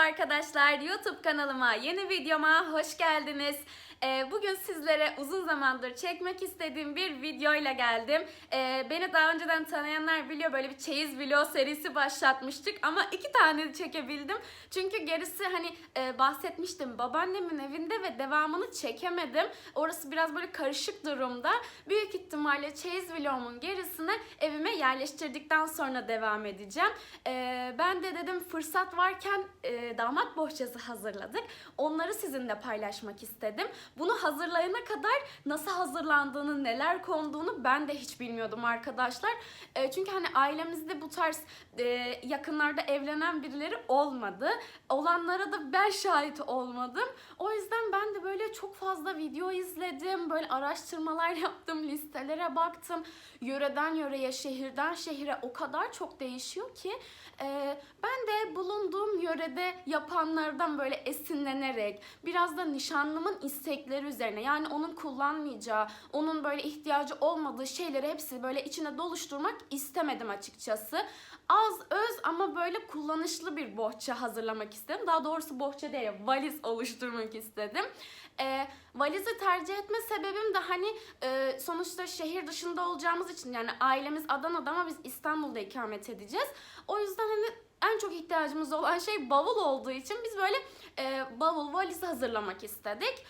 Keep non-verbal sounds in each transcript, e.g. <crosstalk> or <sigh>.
Merhaba arkadaşlar. YouTube kanalıma, yeni videoma hoş geldiniz. Ee, bugün sizlere uzun zamandır çekmek istediğim bir videoyla geldim. Ee, beni daha önceden tanıyanlar biliyor böyle bir çeyiz vlog serisi başlatmıştık ama iki tane çekebildim. Çünkü gerisi hani e, bahsetmiştim babaannemin evinde ve devamını çekemedim. Orası biraz böyle karışık durumda. Büyük ihtimalle çeyiz vlogumun gerisini evime yerleştirdikten sonra devam edeceğim. Ee, ben de dedim fırsat varken e, damat bohçası hazırladık. Onları sizinle paylaşmak istedim. Bunu hazırlayana kadar nasıl hazırlandığını, neler konduğunu ben de hiç bilmiyordum arkadaşlar. E, çünkü hani ailemizde bu tarz e, yakınlarda evlenen birileri olmadı. Olanlara da ben şahit olmadım. O yüzden ben de böyle çok fazla video izledim, böyle araştırmalar <laughs> yaptım, listelere baktım. Yöreden yöreye, şehirden şehire o kadar çok değişiyor ki e, ben de bulunduğum yörede yapanlardan böyle esinlenerek biraz da nişanlımın istekleri üzerine yani onun kullanmayacağı, onun böyle ihtiyacı olmadığı şeyleri hepsi böyle içine doluşturmak istemedim açıkçası. Az öz ama böyle kullanışlı bir bohça hazırlamak istedim. Daha doğrusu bohça değil, valiz oluşturmak istedim. E, valizi tercih etme sebebim de hani e, sonuçta şehir dışında olacağımız için yani ailemiz Adana'da ama biz İstanbul'da ikamet edeceğiz. O yüzden hani en çok ihtiyacımız olan şey bavul olduğu için biz böyle e, bavul valizi hazırlamak istedik.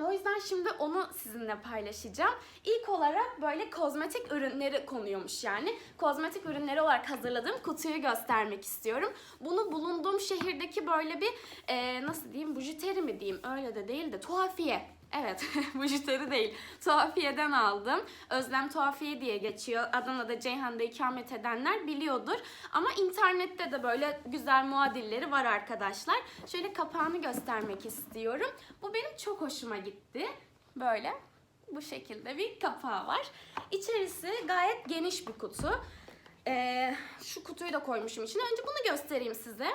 O yüzden şimdi onu sizinle paylaşacağım. İlk olarak böyle kozmetik ürünleri konuyormuş yani. Kozmetik ürünleri olarak hazırladığım kutuyu göstermek istiyorum. Bunu bulunduğum şehirdeki böyle bir e, nasıl diyeyim bujiteri mi diyeyim öyle de değil de tuhafiye. Evet, <laughs> bujiteri değil. Tuhafiyeden aldım. Özlem Tuhafiye diye geçiyor. Adana'da Ceyhan'da ikamet edenler biliyordur. Ama internette de böyle güzel muadilleri var arkadaşlar. Şöyle kapağını göstermek istiyorum. Bu benim çok hoşuma gitti. Böyle bu şekilde bir kapağı var. İçerisi gayet geniş bir kutu. Ee, şu kutuyu da koymuşum içine. Önce bunu göstereyim size.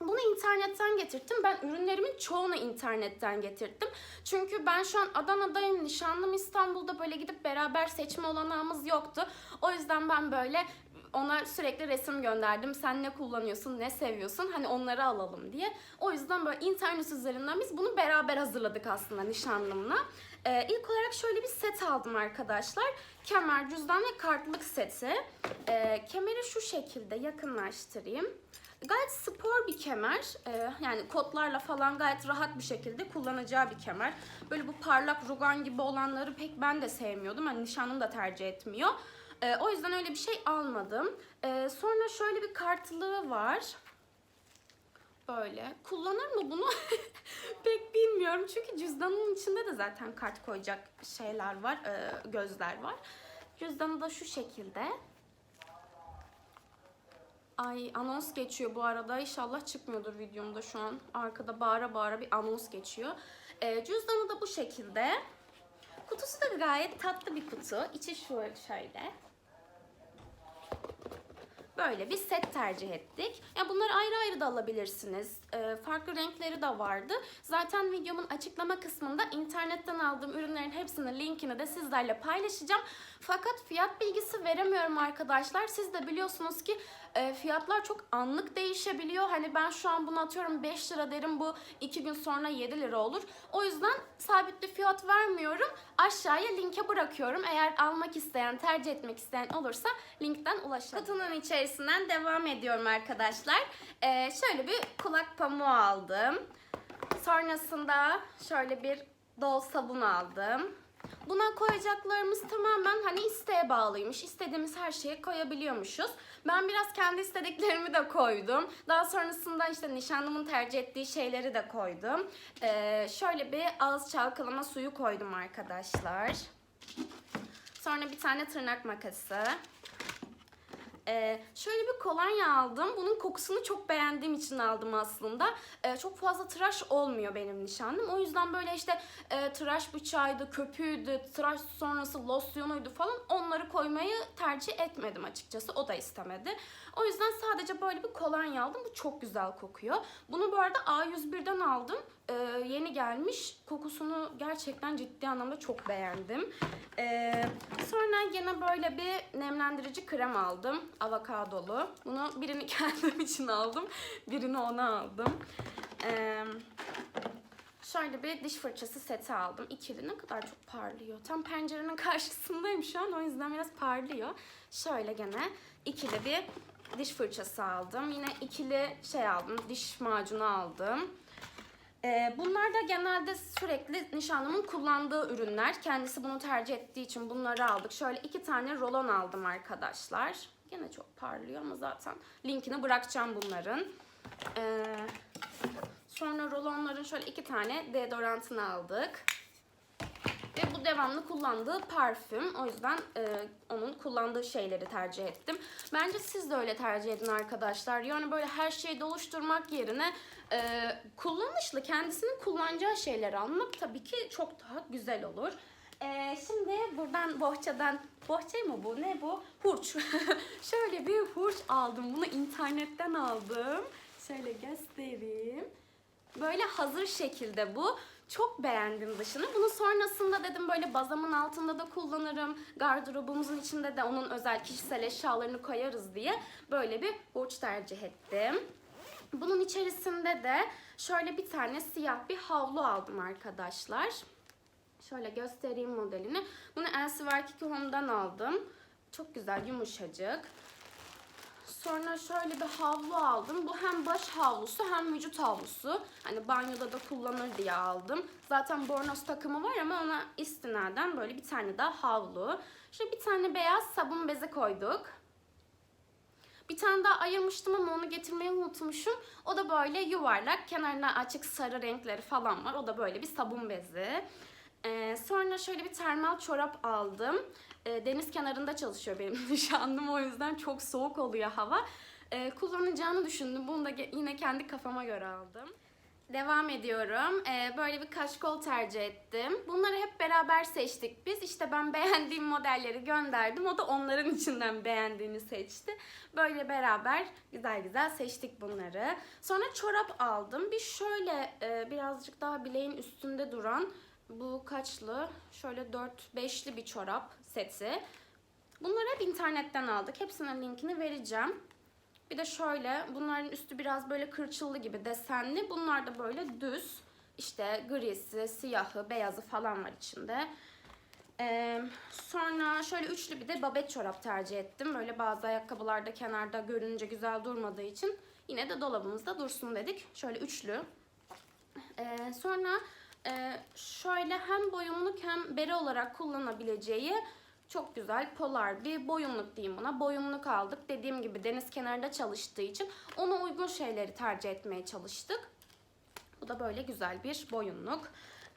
Bunu internetten getirttim. Ben ürünlerimin çoğunu internetten getirttim. Çünkü ben şu an Adana'dayım, nişanlım İstanbul'da böyle gidip beraber seçme olanağımız yoktu. O yüzden ben böyle ona sürekli resim gönderdim. Sen ne kullanıyorsun, ne seviyorsun? Hani onları alalım diye. O yüzden böyle internet üzerinden biz bunu beraber hazırladık aslında nişanlımla. Ee, ilk olarak şöyle bir set aldım arkadaşlar. Kemer, cüzdan ve kartlık seti. Ee, kemeri şu şekilde yakınlaştırayım. Gayet spor bir kemer. Ee, yani kotlarla falan gayet rahat bir şekilde kullanacağı bir kemer. Böyle bu parlak rugan gibi olanları pek ben de sevmiyordum. Hani nişanlım da tercih etmiyor. Ee, o yüzden öyle bir şey almadım. Ee, sonra şöyle bir kartlığı var. Böyle. Kullanır mı bunu? <laughs> Pek bilmiyorum. Çünkü cüzdanın içinde de zaten kart koyacak şeyler var. e, gözler var. Cüzdanı da şu şekilde. Ay anons geçiyor bu arada. İnşallah çıkmıyordur videomda şu an. Arkada bağıra bağıra bir anons geçiyor. E, cüzdanı da bu şekilde. Kutusu da gayet tatlı bir kutu. İçi şöyle. Böyle bir set tercih ettik. Ya bunları ayrı ayrı da alabilirsiniz. Ee, farklı renkleri de vardı. Zaten videomun açıklama kısmında internetten aldığım ürünlerin hepsinin linkini de sizlerle paylaşacağım. Fakat fiyat bilgisi veremiyorum arkadaşlar. Siz de biliyorsunuz ki e, fiyatlar çok anlık değişebiliyor. Hani ben şu an bunu atıyorum 5 lira derim bu 2 gün sonra 7 lira olur. O yüzden sabit bir fiyat vermiyorum. Aşağıya linke bırakıyorum. Eğer almak isteyen, tercih etmek isteyen olursa linkten ulaşın. Kutunun içerisinden devam ediyorum arkadaşlar. Ee, şöyle bir kulak pamuğu aldım. Sonrasında şöyle bir dol sabun aldım. Buna koyacaklarımız tamamen hani isteğe bağlıymış. İstediğimiz her şeyi koyabiliyormuşuz. Ben biraz kendi istediklerimi de koydum. Daha sonrasında işte nişanlımın tercih ettiği şeyleri de koydum. Ee, şöyle bir ağız çalkalama suyu koydum arkadaşlar. Sonra bir tane tırnak makası. Ee, şöyle bir kolonya aldım. Bunun kokusunu çok beğendiğim için aldım aslında. Ee, çok fazla tıraş olmuyor benim nişanlım. O yüzden böyle işte e, tıraş bıçağıydı, köpüğüydü, tıraş sonrası losyonuydu falan onları koymayı tercih etmedim açıkçası. O da istemedi. O yüzden sadece böyle bir kolonya aldım. Bu çok güzel kokuyor. Bunu bu arada A101'den aldım. E, yeni gelmiş. Kokusunu gerçekten ciddi anlamda çok beğendim. E, sonra yine böyle bir nemlendirici krem aldım. Avokadolu. Bunu birini <laughs> kendim için aldım. Birini ona aldım. E, şöyle bir diş fırçası seti aldım. İkili ne kadar çok parlıyor. Tam pencerenin <laughs> karşısındayım şu an. O yüzden biraz parlıyor. Şöyle gene ikili bir diş fırçası aldım. Yine ikili şey aldım. Diş macunu aldım. Ee, bunlar da genelde sürekli nişanlımın kullandığı ürünler. Kendisi bunu tercih ettiği için bunları aldık. Şöyle iki tane rolon aldım arkadaşlar. Gene çok parlıyor ama zaten linkini bırakacağım bunların. Ee, sonra rolonların şöyle iki tane deodorantını aldık. Ve bu devamlı kullandığı parfüm. O yüzden e, onun kullandığı şeyleri tercih ettim. Bence siz de öyle tercih edin arkadaşlar. Yani böyle her şeyi doluşturmak yerine e, kullanışlı kendisinin kullanacağı şeyleri almak tabii ki çok daha güzel olur. E, şimdi buradan bohçadan, bohça mı bu ne bu? Hurç. <laughs> Şöyle bir hurç aldım. Bunu internetten aldım. Şöyle göstereyim. Böyle hazır şekilde bu. Çok beğendim dışını. Bunu sonrasında dedim böyle bazamın altında da kullanırım. Gardırobumuzun içinde de onun özel kişisel eşyalarını koyarız diye böyle bir hurç tercih ettim. Bunun içerisinde de şöyle bir tane siyah bir havlu aldım arkadaşlar. Şöyle göstereyim modelini. Bunu Elsevier Home'dan aldım. Çok güzel, yumuşacık. Sonra şöyle bir havlu aldım. Bu hem baş havlusu hem vücut havlusu. Hani banyoda da kullanır diye aldım. Zaten bornoz takımı var ama ona istinaden böyle bir tane daha havlu. Şöyle bir tane beyaz sabun bezi koyduk. Bir tane daha ayırmıştım ama onu getirmeyi unutmuşum. O da böyle yuvarlak, kenarına açık sarı renkleri falan var. O da böyle bir sabun bezi. Ee, sonra şöyle bir termal çorap aldım. Ee, deniz kenarında çalışıyor benim <laughs> nişanlım o yüzden çok soğuk oluyor hava. Ee, kullanacağını düşündüm. Bunu da yine kendi kafama göre aldım. Devam ediyorum. Ee, böyle bir kaşkol tercih ettim. Bunları hep beraber seçtik biz. İşte ben <laughs> beğendiğim modelleri gönderdim. O da onların içinden beğendiğini seçti. Böyle beraber güzel güzel seçtik bunları. Sonra çorap aldım. Bir şöyle e, birazcık daha bileğin üstünde duran bu kaçlı? Şöyle 4-5'li bir çorap seti. Bunları hep internetten aldık. Hepsinin linkini vereceğim. Bir de şöyle bunların üstü biraz böyle kırçıllı gibi desenli. Bunlar da böyle düz. İşte grisi, siyahı, beyazı falan var içinde. Ee, sonra şöyle üçlü bir de babet çorap tercih ettim. Böyle bazı ayakkabılarda kenarda görünce güzel durmadığı için yine de dolabımızda dursun dedik. Şöyle üçlü. Ee, sonra e, şöyle hem boyunluk hem bere olarak kullanabileceği çok güzel polar bir boyunluk diyeyim buna. Boyunluk aldık. Dediğim gibi deniz kenarında çalıştığı için ona uygun şeyleri tercih etmeye çalıştık. Bu da böyle güzel bir boyunluk.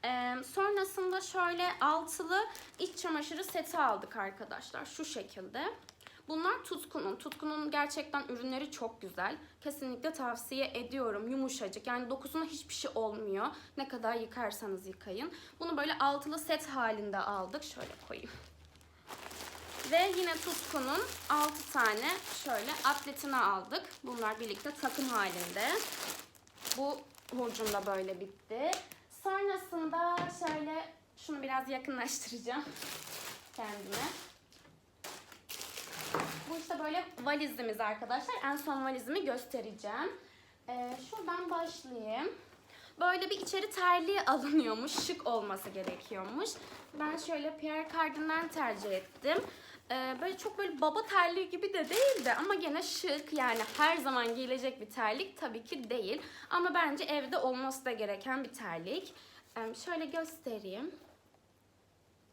Ee, sonrasında şöyle altılı iç çamaşırı seti aldık arkadaşlar. Şu şekilde. Bunlar Tutku'nun. Tutku'nun gerçekten ürünleri çok güzel. Kesinlikle tavsiye ediyorum. Yumuşacık. Yani dokusuna hiçbir şey olmuyor. Ne kadar yıkarsanız yıkayın. Bunu böyle altılı set halinde aldık. Şöyle koyayım. Ve yine Tutku'nun 6 tane şöyle atletini aldık. Bunlar birlikte takım halinde. Bu hurcum da böyle bitti. Sonrasında şöyle şunu biraz yakınlaştıracağım <laughs> kendime. Bu işte böyle valizimiz arkadaşlar. En son valizimi göstereceğim. Ee, şuradan başlayayım. Böyle bir içeri terliği <laughs> alınıyormuş. Şık olması gerekiyormuş. Ben şöyle Pierre Cardin'den tercih ettim. Ee, böyle çok böyle baba terliği gibi de değildi ama gene şık yani her zaman giyilecek bir terlik tabii ki değil. Ama bence evde olması da gereken bir terlik. Ee, şöyle göstereyim.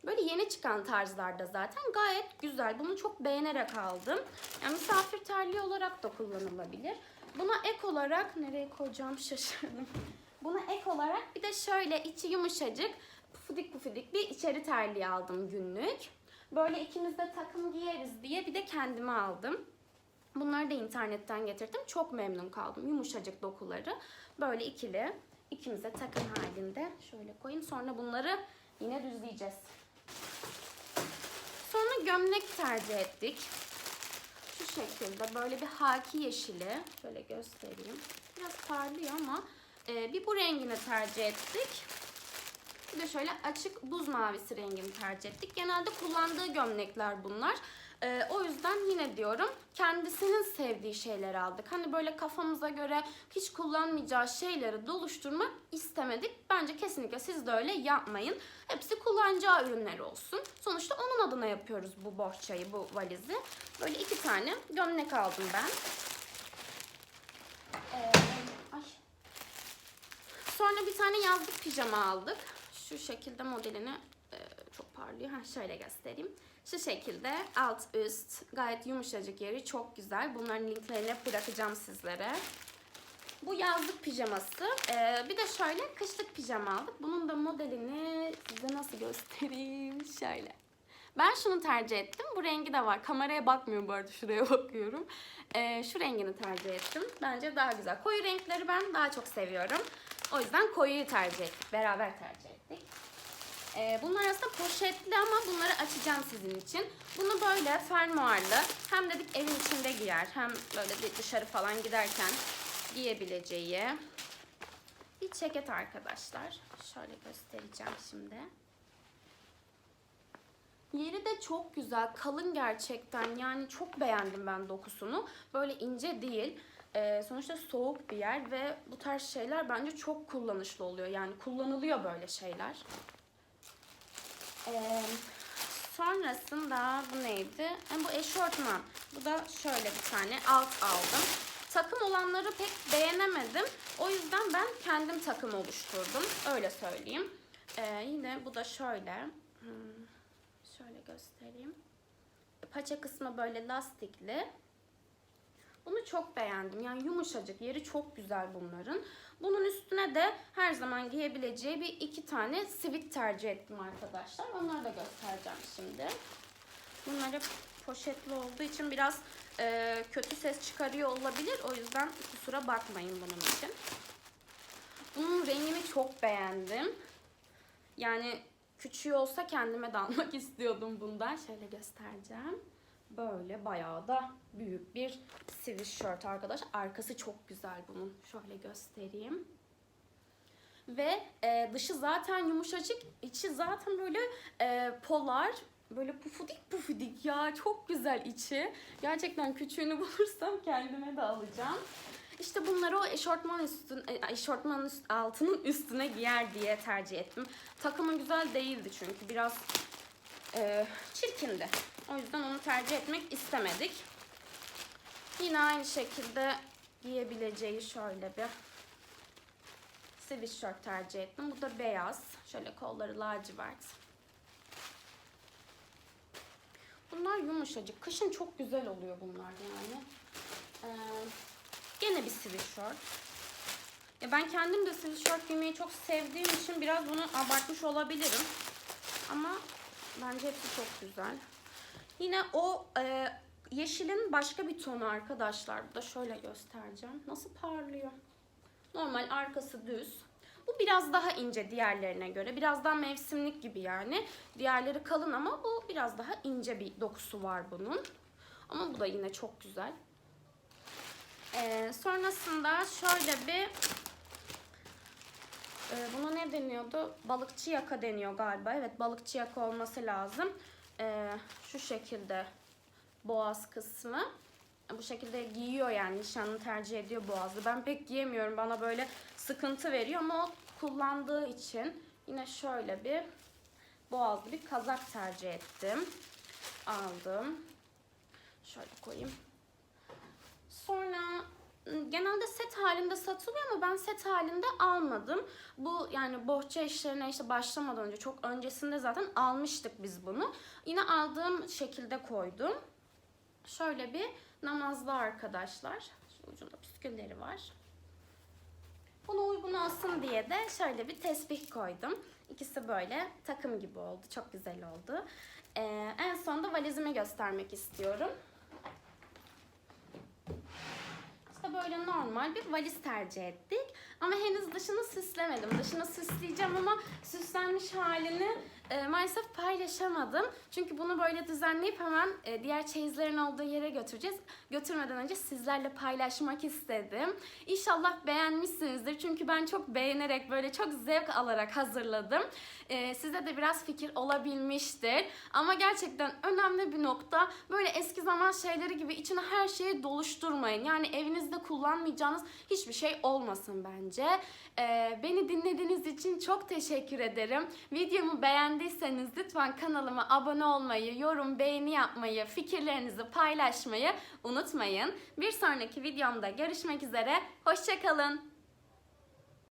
Böyle yeni çıkan tarzlarda zaten gayet güzel. Bunu çok beğenerek aldım. Yani misafir terliği olarak da kullanılabilir. Buna ek olarak nereye koyacağım <laughs> şaşırdım. Buna ek olarak bir de şöyle içi yumuşacık pufidik pufidik bir içeri terliği aldım günlük. Böyle ikimiz de takım giyeriz diye bir de kendime aldım. Bunları da internetten getirdim. Çok memnun kaldım. Yumuşacık dokuları. Böyle ikili. ikimize takım halinde. Şöyle koyayım. Sonra bunları yine düzleyeceğiz. Gömlek tercih ettik. Şu şekilde böyle bir haki yeşili. Şöyle göstereyim. Biraz parlıyor ama Ee, bir bu rengini tercih ettik. Bir de şöyle açık buz mavisi rengini tercih ettik. Genelde kullandığı gömlekler bunlar. Ee, o yüzden yine diyorum kendisinin sevdiği şeyleri aldık. Hani böyle kafamıza göre hiç kullanmayacağı şeyleri doluşturmak istemedik. Bence kesinlikle siz de öyle yapmayın. Hepsi kullanacağı ürünler olsun. Sonuçta onun adına yapıyoruz bu bohçayı, bu valizi. Böyle iki tane gömlek aldım ben. Ee. Sonra bir tane yazlık pijama aldık. Şu şekilde modelini e, çok parlıyor. Ha, şöyle göstereyim. Şu şekilde alt üst gayet yumuşacık yeri çok güzel. Bunların linklerini bırakacağım sizlere. Bu yazlık pijaması. Ee, bir de şöyle kışlık pijama aldık. Bunun da modelini size nasıl göstereyim? Şöyle. Ben şunu tercih ettim. Bu rengi de var. Kameraya bakmıyorum bu arada. Şuraya bakıyorum. Ee, şu rengini tercih ettim. Bence daha güzel. Koyu renkleri ben daha çok seviyorum. O yüzden koyuyu tercih ettik. Beraber tercih Ee, bunlar aslında poşetli ama bunları açacağım sizin için. Bunu böyle fermuarlı hem dedik evin içinde giyer hem böyle dışarı falan giderken giyebileceği bir ceket arkadaşlar. Şöyle göstereceğim şimdi. Yeri de çok güzel, kalın gerçekten. Yani çok beğendim ben dokusunu. Böyle ince değil. Ee, sonuçta soğuk bir yer ve bu tarz şeyler bence çok kullanışlı oluyor. Yani kullanılıyor böyle şeyler. Sonrasında bu neydi? E, bu eşortman. Bu da şöyle bir tane alt aldım. Takım olanları pek beğenemedim. O yüzden ben kendim takım oluşturdum. Öyle söyleyeyim. Ee, yine bu da şöyle. Hmm, şöyle göstereyim. Paça kısmı böyle lastikli. Bunu çok beğendim. Yani yumuşacık. Yeri çok güzel bunların. Bunun üstüne de her zaman giyebileceği bir iki tane sivit tercih ettim arkadaşlar. Onları da göstereceğim şimdi. Bunlar hep poşetli olduğu için biraz e, kötü ses çıkarıyor olabilir. O yüzden kusura bakmayın bunun için. Bunun rengini çok beğendim. Yani küçüğü olsa kendime de almak <laughs> istiyordum bundan. Şöyle göstereceğim. Böyle bayağı da büyük bir sweatshirt arkadaş. Arkası çok güzel bunun. Şöyle göstereyim. Ve e, dışı zaten yumuşacık, içi zaten böyle e, polar, böyle pufudik pufudik ya çok güzel içi. Gerçekten küçüğünü <laughs> bulursam kendime de alacağım. İşte bunları o eşortman üstün, e, eşortmanın üst, altının üstüne giyer diye tercih ettim. Takımı güzel değildi çünkü biraz e, çirkindi. O yüzden onu tercih etmek istemedik. Yine aynı şekilde giyebileceği şöyle bir sweatshirt tercih ettim. Bu da beyaz. Şöyle kolları lacivert. Bunlar yumuşacık. Kışın çok güzel oluyor bunlar yani. Ee, gene bir sweatshirt. Ya ben kendim de sweatshirt giymeyi çok sevdiğim için biraz bunu abartmış olabilirim. Ama bence hepsi çok güzel. Yine o e, yeşilin başka bir tonu arkadaşlar. Bu da şöyle göstereceğim. Nasıl parlıyor. Normal arkası düz. Bu biraz daha ince diğerlerine göre. Biraz daha mevsimlik gibi yani. Diğerleri kalın ama bu biraz daha ince bir dokusu var bunun. Ama bu da yine çok güzel. Ee, sonrasında şöyle bir e, buna ne deniyordu? Balıkçı yaka deniyor galiba. Evet balıkçı yaka olması lazım. Ee, şu şekilde boğaz kısmı. Bu şekilde giyiyor yani nişanlı tercih ediyor boğazı. Ben pek giyemiyorum. Bana böyle sıkıntı veriyor ama o kullandığı için yine şöyle bir boğazlı bir kazak tercih ettim. Aldım. Şöyle koyayım. Sonra genelde set halinde satılıyor ama ben set halinde almadım. Bu yani bohça işlerine işte başlamadan önce çok öncesinde zaten almıştık biz bunu. Yine aldığım şekilde koydum. Şöyle bir namazlı arkadaşlar. Şu ucunda püskülleri var. Buna uygun olsun diye de şöyle bir tesbih koydum. İkisi böyle takım gibi oldu. Çok güzel oldu. Ee, en son da valizimi göstermek istiyorum. İşte böyle normal bir valiz tercih ettik. Ama henüz dışını süslemedim. Dışını süsleyeceğim ama süslenmiş halini e, maalesef paylaşamadım. Çünkü bunu böyle düzenleyip hemen e, diğer çeyizlerin olduğu yere götüreceğiz. Götürmeden önce sizlerle paylaşmak istedim. İnşallah beğenmişsinizdir. Çünkü ben çok beğenerek böyle çok zevk alarak hazırladım. E, size de biraz fikir olabilmiştir. Ama gerçekten önemli bir nokta böyle eski zaman şeyleri gibi içine her şeyi doluşturmayın. Yani evinizde kullanmayacağınız hiçbir şey olmasın bence. E, beni dinlediğiniz için çok teşekkür ederim. Videomu beğendiyseniz lütfen kanalıma abone olmayı, yorum, beğeni yapmayı, fikirlerinizi paylaşmayı unutmayın. Bir sonraki videomda görüşmek üzere. Hoşçakalın.